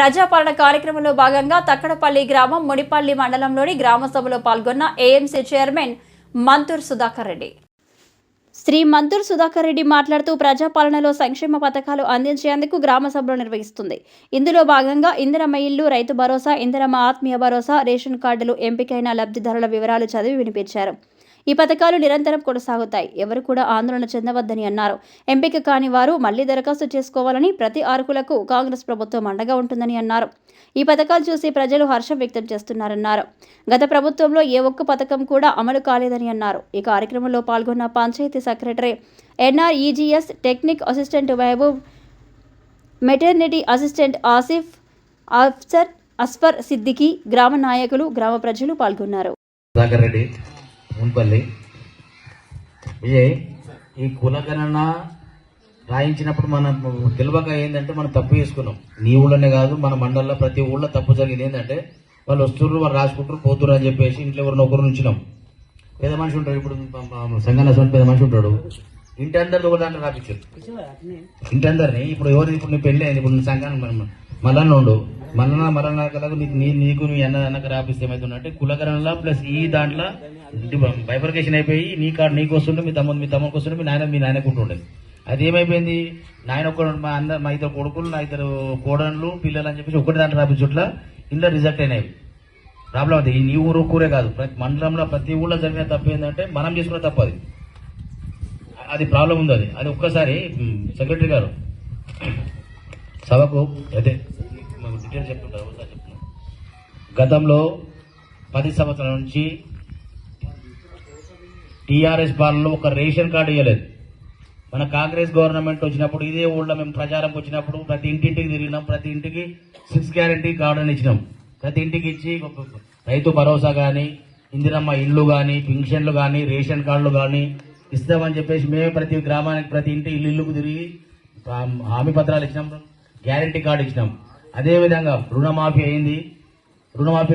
ప్రజాపాలన కార్యక్రమంలో భాగంగా తక్కడపల్లి గ్రామం ముడిపల్లి మండలంలోని గ్రామ సభలో పాల్గొన్న ఏఎంసీ చైర్మన్ మంతూర్ సుధాకర్ రెడ్డి. శ్రీ మంతూర్ సుధాకర్ రెడ్డి మాట్లాడుతూ ప్రజాపాలనలో సంక్షేమ పథకాలు అందించేందుకు గ్రామ సభలు నిర్వహిస్తుంది. ఇందులో భాగంగా ఇందిరమ్మ ఇల్లు రైతు భరోసా ఇందిరమ్మ ఆత్మీయ భరోసా రేషన్ కార్డులు ఎంపికైన లబ్ధిదారుల వివరాలు చదివి వినిపించారు. ఈ పథకాలు నిరంతరం కొనసాగుతాయి. ఎవరు కూడా ఆందోళన చెందవద్దని అన్నారు. ఎంపిక కాని వారు మళ్ళీ దరఖాస్తు చేసుకోవాలని ప్రతి అర్హులకు కాంగ్రెస్ ప్రభుత్వం అండగా ఉంటుందని అన్నారు. ఈ పథకాలు చూసి ప్రజలు హర్షం వ్యక్తం చేస్తున్నారన్నారు. గత ప్రభుత్వంలో ఏ ఒక్క పథకం కూడా అమలు కాలేదని అన్నారు. ఈ కార్యక్రమంలో పాల్గొన్న panchayat secretary NREGS technical assistant Mahboob maternity assistant Asif Afsar Asfar Siddiqui గ్రామ నాయకులు గ్రామ ప్రజలు పాల్గొన్నారు. మున్పల్లి. విజయ్ ఈ కులగణన రాయించినప్పుడు మనం తెలియక ఏంటంటే మనం తప్పు చేసుకున్నాం. నీ ఊళ్ళోనే కాదు మన మండలంలో ప్రతి ఊళ్ళో తప్పు జరిగింది. ఏంటంటే వాళ్ళు వస్తున్నారు వాళ్ళు రాసుకుంటారు పోతున్నారు అని చెప్పేసి ఇంట్లో ఎవరిని ఒకరు ఉంచినాం. పేద మనిషి ఉంటాడు ఇప్పుడు సంఘాల స్వామి పెద్ద మనిషి ఉంటాడు. ఇంటి అందరిని ఒక దాంట్లో రాపించారు ఇంటి అందరిని ఇప్పుడు ఎవరు ఇప్పుడు నీ పెళ్ళి అయింది ఇప్పుడు నీ సంఘాన్ని మనం ఉండు. మల్లన్న మరణ కలకు నీకు నీ నీకు నీ అన్న అన్నకు రాపిస్తే ఏమైతుందంటే కులకరణలో ప్లస్ ఈ దాంట్లో బైఫర్కేషన్ అయిపోయి నీ కాడు నీకు వస్తుండే మీ తమ్ముడు మీ తమ్ముడికి వస్తుండే మీ నాయన మీ నాయనకు ఉంటుండే. అది ఏమైపోయింది? నాయన ఒక్క మా అందరు మా ఇద్దరు కొడుకులు నా ఇద్దరు కోడన్లు పిల్లలు అని చెప్పేసి ఒకటి దాంట్లో రాపించుట్ల ఇంట్లో రిజెక్ట్ అయినాయి. ప్రాబ్లం అది నీ ఊరు కూరే కాదు. ప్రతి మండలంలో ప్రతి ఊళ్ళో జరిగిన తప్పు ఏంటంటే మనం చేసుకున్న తప్పు అది. అది ప్రాబ్లం ఉంది అది. అది ఒక్కసారి సెక్రటరీ గారు సభకు అదే డీటెయిల్స్ చెప్తుంటారు ఒకసారి చెప్తున్నాను గతంలో పది సంవత్సరాల నుంచి టీఆర్ఎస్ పాలనలో ఒక రేషన్ కార్డు ఇవ్వలేదు మన కాంగ్రెస్ గవర్నమెంట్ వచ్చినప్పుడు ఇదే ఊళ్ళో మేము ప్రచారంకి వచ్చినప్పుడు ప్రతి ఇంటింటికి తిరిగినాం. ప్రతి ఇంటికి సిక్స్ గ్యారంటీ కార్డు అని ఇచ్చినాం. ప్రతి ఇంటికి ఇచ్చి రైతు భరోసా కానీ ఇందిరమ్మ ఇండ్లు కానీ పింఛన్లు కానీ రేషన్ కార్డులు కానీ ఇస్తామని చెప్పేసి మేమే ప్రతి గ్రామానికి ప్రతి ఇంటి ఇల్లు ఇల్లుకు తిరిగి హామీ పత్రాలు ఇచ్చినాం. గ్యారంటీ కార్డు ఇచ్చినాం. అదేవిధంగా రుణమాఫీ అయింది. రుణమాఫీలో